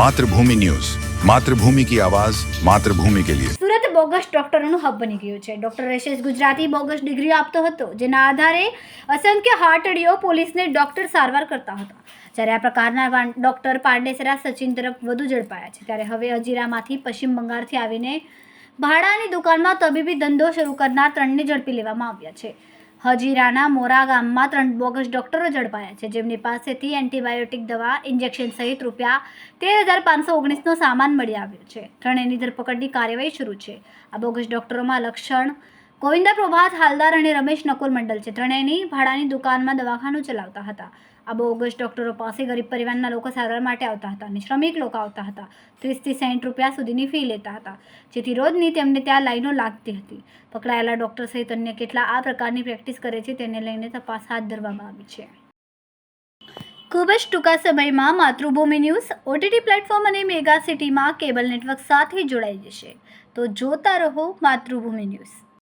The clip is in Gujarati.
માતૃભૂમિ ન્યૂઝ. માતૃભૂમિ કી આવાજ, માતૃભૂમિ કે લિયે. સુરત બોગસ ડોક્ટરોનું હબ બની ગયું છે. Doctor Rashesh Gujarati bogus degree આપતો હતો, જેના આધારે અસંખ્ય હાટડીઓ પોલીસને ડોક્ટર સારવાર કરતા હતા. જ્યારે આ પ્રકારના ડોક્ટર પાંડેસરા સચિન તરફ વધુ ઝડપાયા છે, ત્યારે હવે અજીરામાંથી પશ્ચિમ બંગાળથી આવીને ભાડાની દુકાનમાં તબીબી ધંધો શરૂ કરનાર ત્રણને ઝડપી લેવામાં આવ્યા છે. હજીરાના મોરા ગામમાં ત્રણ બોગસ ડોક્ટરો ઝડપાયા છે. જેમની પાસેથી એન્ટીબાયોટિક દવા, ઇન્જેક્શન સહિત રૂપિયા તેર હજાર પાંચસો ઓગણીસનો સામાન મળી આવ્યો છે. ત્રણેયની ધરપકડની કાર્યવાહી શરૂ છે. આ બોગસ ડોક્ટરોમાં લક્ષણ ગોવિંદા પ્રભાત હાલદાર અને રમેશ નકુલ મંડલ છે. ત્રણેયની ભાડાની દુકાનમાં દવાખાનું ચલાવતા હતા. આ બોગસ ડોક્ટરો પાસે ગરીબ પરિવારના લોકો સારવાર માટે આવતા હતા અને શ્રમિક લોકો આવતા હતા. ત્રીસથી સાઠ રૂપિયા સુધીની ફી લેતા હતા. જેથી રોજની તેમને ત્યાં લાઈનો લાગતી હતી. પકડાયેલા ડોક્ટર સહિત અન્ય કેટલા આ પ્રકારની પ્રેક્ટિસ કરે છે તેને લઈને તપાસ હાથ ધરવામાં આવી છે. ખૂબ જ ટૂંકા સમયમાં માતૃભૂમિ ન્યૂઝ ઓટીટી પ્લેટફોર્મ અને મેગા સિટીમાં કેબલ નેટવર્ક સાથે જોડાઈ જશે. તો જોતા રહો માતૃભૂમિ ન્યૂઝ.